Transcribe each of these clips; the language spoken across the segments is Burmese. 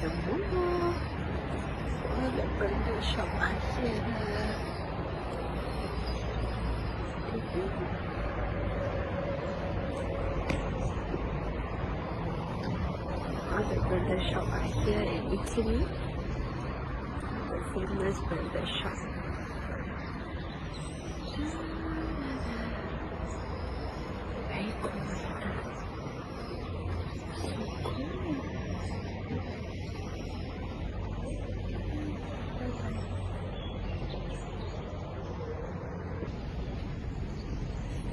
Hello. Olha pra onde chamar será. Other brother shop are here in Italy. The famous brother shop.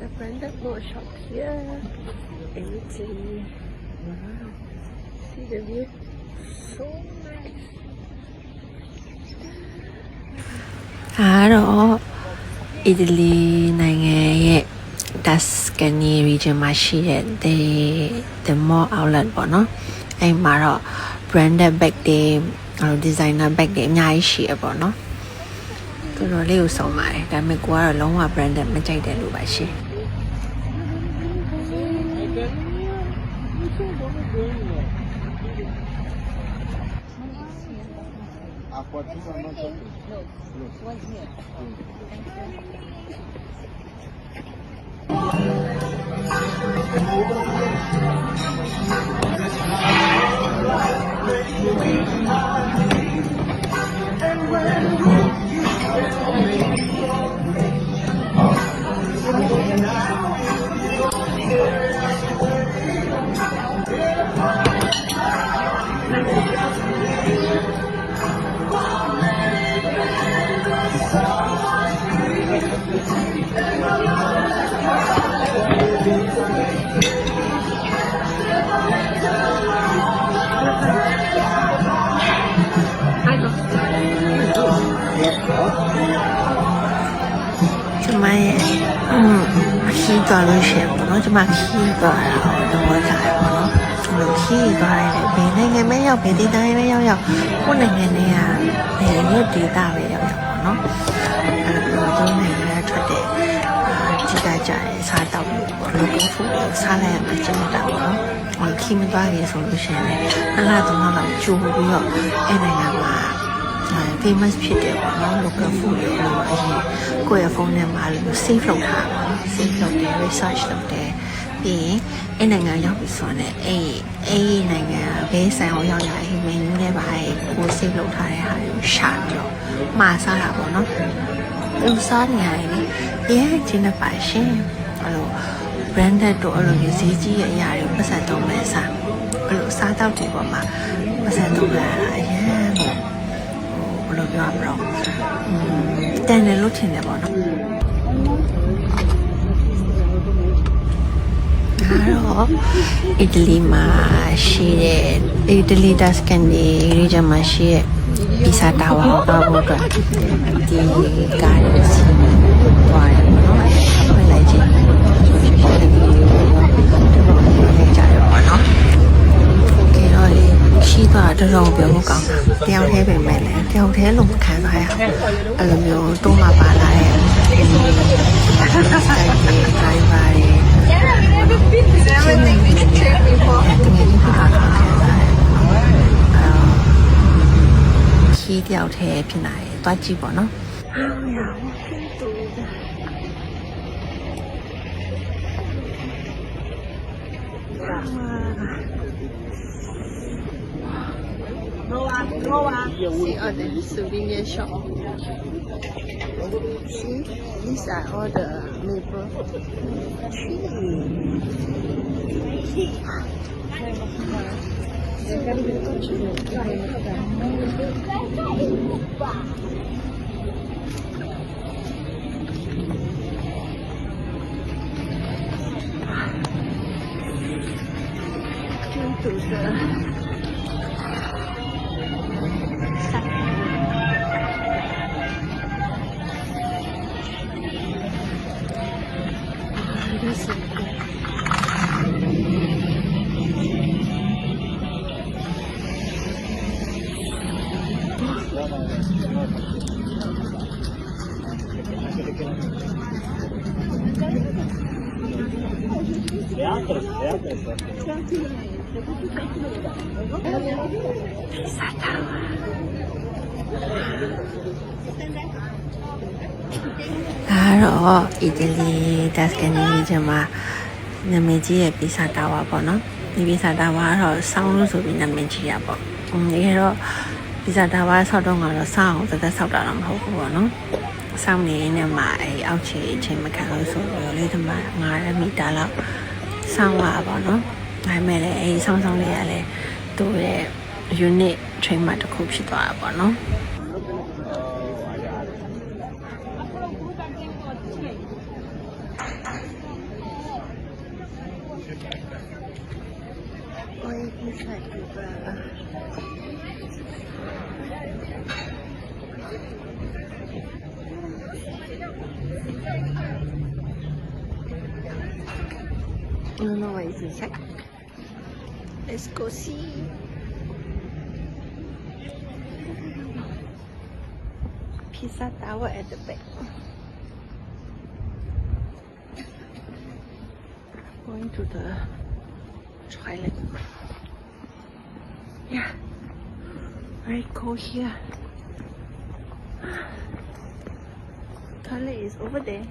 The branded mall shop here in Italy. Wow. See the view? So nice. ဒါကတော့အီတလီနိုင်ငံရဲ့ Tuscany region မှာရှိတဲ့ the the mall outlet ပေါ့နော်အဲ့မှာတော့ branded bag တွေအဲ့လို designer bag တွေအများကြီးရှိရပေါ့နော်တော်တော်လေးကိုစုံပါတယ်ဒါပေမဲ့ကိုကတော့လုံးဝ branded မကြိုက်တယ်လို့ပါရှင် aqua two and not something? No. No. One here. ကျမရဲ့อืมခီးသွားလို့ရှိရင်ပေါ့နော်ကျမခီးသွားတာတော့သဘောကျတယ်ပေါ့နော်အဲ့လိုခီးသွားတယ်ဘယ်နိုင်ငံပဲရောက်ဘယ်ဒေသပဲရောက်ရောက်ကိုယ့်နိုင်ငံတွေကဘယ်မြို့ဒေသပဲရောက်ရောက်ပေါ့နော်အဲ့လိုတော့နိုင်ငံကထွက်တဲ့အာကြီးကကြတယ်စားတော့ပေါ့လောကဖူးကိုစားလိုက်ရမှကျမတာပေါ့နော်ဟိုခီးမသွားရင်ဆိုလို့ရှိရင်လည်းနှစ်လသုံးလလောက်ကြိုးပြီးတော့အဲ့နိုင်ငံမှာ famous ဖြစ်တယ်ပေါ့နော် local food တွေလို့အရင်ကိုယ့်ရဲ့ဖုန်းထဲမှာလို့ save လုပ်ထားပါတော့ save လုပ်တယ် research လုပ်တယ်ပြီးရင်အဲ့နိုင်ငံရောက်ပြီဆိုတော့အဲ့အဲ့နိုင်ငံဘယ်ဆိုင်အောင်ရောက်ရအဲ့ menu ထဲပါအဲ့ကို save လုပ်ထားတဲ့ဟာကိုရှာပြီးတော့မှာစားတာပေါ့နော်သူစားနေရတယ်လေရဲချင်းတဲ့ပါရှင်အဲ့လို branded တို့အဲ့လိုမျိုးဈေးကြီးရဲ့အရာတွေပတ်စံတော့မဲ့စားအဲ့လိုစားတော့ဒီပေါ်မှာပတ်စံတော့လာတာအရင်ကဘ ယ်လိုပြောရမလဲอืมတန်တယ်လို့ထင်တယ်ပေါ့နော်ဒါတော့အီတလီမှာရှိတဲ့အီတလီဒတ်စကန်ဒီရီဂျန်မှာရှိတဲ့ပီဇာတာဝါကိုတော့ဘုရားဒီကားရစီသွားတယ် ရှိသွားတော်တော်ပြောဖို့ကောင်းတာတယောက်တည်းပဲမဲ့လေတယောက်တည်းလုံးမခံစားရအောင်အဲ့လိုမျိုးတုံးမပါလာတဲ့ဒီစိုက်တွေ driver တွေ Everything we can check before. တကယ်ကြီးပါခံစားရတယ်ခီးတယောက်တည်းဖြစ်နေတယ်တွားကြည့်ပေါ့နော် 好啊，是我的手里面小。行，你想要的那个？真走的。 ဒါကတော့အီတလီတက်စကန်နီကျမနာမည်ကြီးရဲ့ပီဇာတာဝါပေါ့နော်ဒီပီဇာတာဝါကတော့ဆောင်းလို့ဆိုပြီးနာမည်ကြီးရပေါ့။အင်းဒီကတော့ ဒီစားဒါဘာဆောက်တော့ငါတော့ဆောက်အောင်သက်သက်ဆောက်တာတော့မဟုတ်ဘူးပေါ့နော်ဆောက်နေနေမှာအဲအောက်ခြေအချိန်မခံလို့ဆိုတော့လေဒီမှာ9မီတာလောက်ဆောက်ရပါတော့ဒါပေမဲ့လည်းအဲဆောင်းဆောင်းလေးရလဲသူ့ရဲ့ unit train မှာတစ်ခုဖြစ်သွားတာပေါ့နော်我也不想读吧。I don't know what is inside. Let's go see. Pizza tower at the back. Going to the toilet. Yeah, very cold here. Toilet is over there.